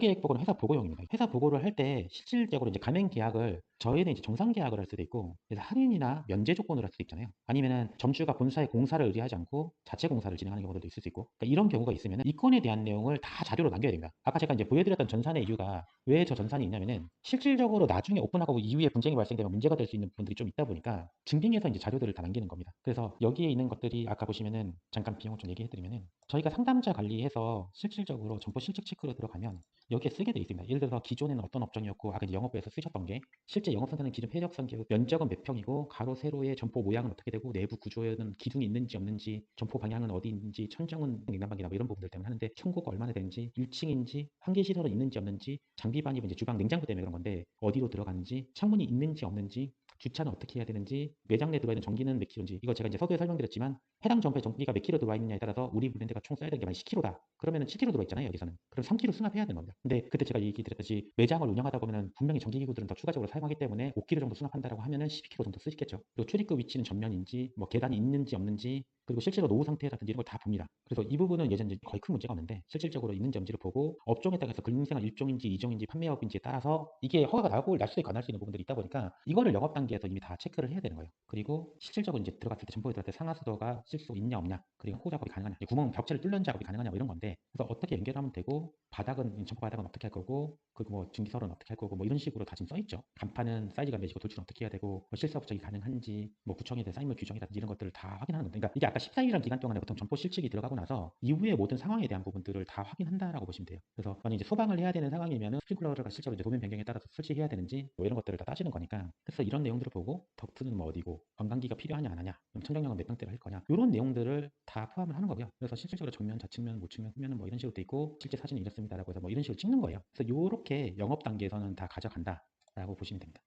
계획 보고는 회사 보고용입니다. 회사 보고를 할 때 실질적으로 이제 가맹 계약을 저희는 이제 정상 계약을 할 수도 있고 그래서 할인이나 면제 조건으로 할 수도 있잖아요. 아니면은 점주가 본사에 공사를 의뢰하지 않고 자체 공사를 진행하는 경우들도 있을 수 있고 그러니까 이런 경우가 있으면 이 건에 대한 내용을 다 자료로 남겨야 됩니다. 아까 제가 이제 보여드렸던 전산의 이유가 왜 저 전산이 있냐면은 실질적으로 나중에 오픈하고 이후에 분쟁이 발생되면 문제가 될 수 있는 부분들이 좀 있다 보니까 증빙해서 이제 자료들을 다 남기는 겁니다. 그래서 여기에 있는 것들이 아까 보시면은 잠깐 비용을 좀 얘기해드리면은 저희가 상담자 관리해서 실질적으로 점포 실적 체크로 들어가면 여기에 쓰게 돼 있습니다. 예를 들어서 기존에는 어떤 업종이었고 아까 영업부에서 쓰셨던 게 실제 영업선사는 기존 폐적선 기업 면적은 몇 평이고 가로 세로의 점포 모양은 어떻게 되고 내부 구조에는 기둥이 있는지 없는지 점포 방향은 어디 있는지 천정은 냉난방기나 뭐 이런 부분들 때문에 하는데 층고가 얼마나 되는지 1층인지 한계 시설은 있는지 없는지 장비 반입은 주방 냉장고 때문에 그런 건데 어디로 들어가는지 창문이 있는지 없는지 주차는 어떻게 해야 되는지 매장 내 들어와 있는 전기는 몇 킬로인지 이거 제가 이제 서두에 설명드렸지만 해당 점포에 전기가 몇 킬로 들어와 있느냐에 따라서 우리 브랜드가 총 써야 되는 게 만약 10킬로다. 그러면은 7킬로 들어와 있잖아요 여기서는. 그럼 3킬로 수납해야 되는 겁니다. 근데 그때 제가 얘기 드렸듯이 매장을 운영하다 보면은 분명히 전기기구들은 더 추가적으로 사용하기 때문에 5킬로 정도 수납한다고 하면은 12킬로 정도 쓰시겠죠. 그리고 출입구 위치는 전면인지 뭐 계단이 있는지 없는지 그리고 실제로 노후 상태라든지 이런 걸 다 봅니다. 그래서 이 부분은 예전에 거의 큰 문제가 없는데 실질적으로 있는지 없는지를 보고 업종에 따라서 근생활 일종인지 이종인지 판매업인지에 따라서 이게 허가가 나고 날 수도 있고 안 날 수 있는 부분들이 있다 보니까 이거를 영업 단계에서 이미 다 체크를 해야 되는 거예요. 그리고 실질적으로 이제 들어갔을 때 점포에 들어갈 때 상하수도가 실수 있냐 없냐 그리고 호 작업이 가능하냐 구멍 벽체를 뚫는 작업이 가능하냐 뭐 이런 건데 그래서 어떻게 연결하면 되고 바닥은 점포 바닥은 어떻게 할 거고 그리고 뭐 증기설은 어떻게 할 거고 뭐 이런 식으로 다 지금 써 있죠. 간판은 사이즈가 몇이고 돌출은 어떻게 해야 되고 뭐 실사 부착이 가능한지 뭐 구청에 대한 사인물 규정이라든지 이런 것들을 다 확인하는 겁니다. 그러니까 이게 아까 14일이라는 기간 동안에 보통 점포 실측이 들어가고 나서 이후의 모든 상황에 대한 부분들을 다 확인한다라고 보시면 돼요. 그래서 만약 이제 소방을 해야 되는 상황이면은 스프링클러가 실제로 이제 도면 변경에 따라서 설치해야 되는지 뭐 이런 것들을 다 따지는 거니까 그래서 이런 내용들을 보고 덕트는 뭐 어디고 관광기가 필요하냐 안 하냐 그럼 청정력은 몇 평대로 할 거냐 이런 내용들을 다 포함을 하는 거고요. 그래서 실질적으로 정면, 좌측면, 우측면, 후면은 뭐 이런 식으로 돼 있고 실제 사진이 이렇습니다라고 해서 뭐 이런 식으로 찍는 거예요. 그래서 이렇게 영업 단계에서는 다 가져간다라고 보시면 됩니다.